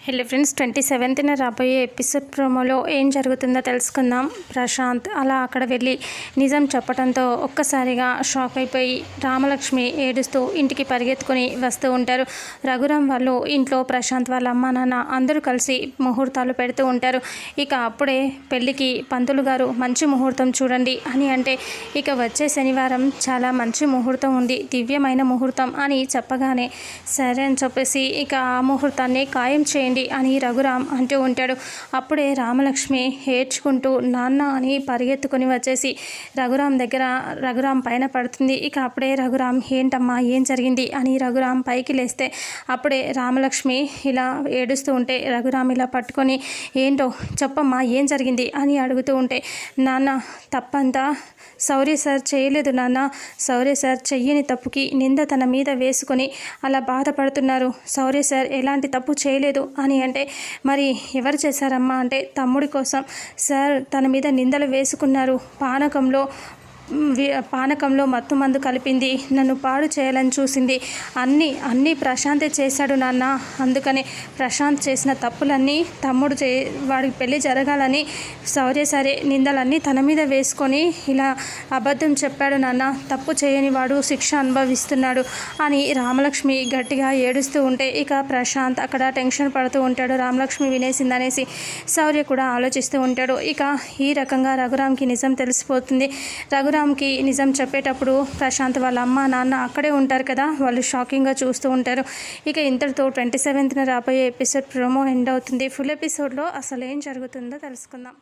Hello friends twenty సెవెంత్న రాబోయే episode ప్రోమోలో ఏం జరుగుతుందో తెలుసుకుందాం. ప్రశాంత్ అలా అక్కడ వెళ్ళి నిజం చెప్పడంతో ఒక్కసారిగా షాక్ అయిపోయి రామలక్ష్మి ఏడుస్తూ ఇంటికి పరిగెత్తుకొని వస్తూ ఉంటారు. రఘురామ్ వాళ్ళు ఇంట్లో ప్రశాంత్ వాళ్ళ అమ్మ నాన్న అందరూ కలిసి ముహూర్తాలు పెడుతూ ఉంటారు. ఇక అప్పుడే పెళ్ళికి పంతులు గారు మంచి ముహూర్తం చూడండి అని అంటే ఇక వచ్చే శనివారం చాలా మంచి ముహూర్తం ఉంది దివ్యమైన ముహూర్తం అని చెప్పగానే సరే అని చెప్పేసి ఇక ఆ ముహూర్తాన్ని ఖాయం చేయండి. అని రఘురామ్ అంటూ ఉంటాడు. అప్పుడే రామలక్ష్మి ఏడ్చుకుంటూ నాన్న అని పరిగెత్తుకొని వచ్చేసి రఘురామ్ దగ్గర రఘురామ్ పైన పడుతుంది. ఇక అప్పుడే రఘురామ్ ఏంటమ్మా ఏం జరిగింది? అని రఘురామ్ పైకి లేస్తే అప్పుడే రామలక్ష్మి ఇలా ఏడుస్తూ ఉంటే రఘురామ్ ఇలా పట్టుకొని ఏంటో చెప్పమ్మా ఏం జరిగింది? అని అడుగుతూ ఉంటే నాన్న తప్పంతా సౌర్య సార్ చేయలేదు నాన్న. సౌర్య సార్ చెయ్యని తప్పుకి నింద తన మీద వేసుకొని అలా బాధపడుతున్నారు. సౌర్య సార్ ఎలాంటి తప్పు చేయలేదు అని అంటే మరి ఎవరు చేశారమ్మా? అంటే తమ్ముడి కోసం. సార్ తన మీద నిందలు వేసుకున్నారు. పానకంలో పానకంలో మత్తు మందు కలిపింది. నన్ను పాడు చేయాలని చూసింది. అన్నీ అన్నీ ప్రశాంతే చేశాడు నాన్న. అందుకని ప్రశాంత్ చేసిన తప్పులన్నీ తమ్ముడు చే వాడికి పెళ్ళి జరగాలని సౌర్య సరే నిందలన్నీ తన మీద వేసుకొని ఇలా అబద్ధం చెప్పాడు నాన్న. తప్పు చేయని వాడు శిక్ష అనుభవిస్తున్నాడు అని రామలక్ష్మి గట్టిగా ఏడుస్తూ ఉంటే ఇక ప్రశాంత్ అక్కడ టెన్షన్ పడుతూ ఉంటాడు. రామలక్ష్మి వినేసిందనేసి శౌర్య కూడా ఆలోచిస్తూ ఉంటాడు. ఇక ఈ రకంగా రఘురామ్కి నిజం తెలిసిపోతుంది. రఘురామ్కి నిజం చెప్పేటప్పుడు ప్రశాంత్ వాళ్ళ అమ్మ నాన్న అక్కడే ఉంటారు కదా వాళ్ళు షాకింగ్గా చూస్తూ ఉంటారు. ఇక ఇంతటితో ట్వంటీ సెవెంత్న రాబోయే ఎపిసోడ్ ప్రోమో ఎండ్ అవుతుంది. ఫుల్ ఎపిసోడ్లో అసలు ఏం జరుగుతుందో తెలుసుకుందాం.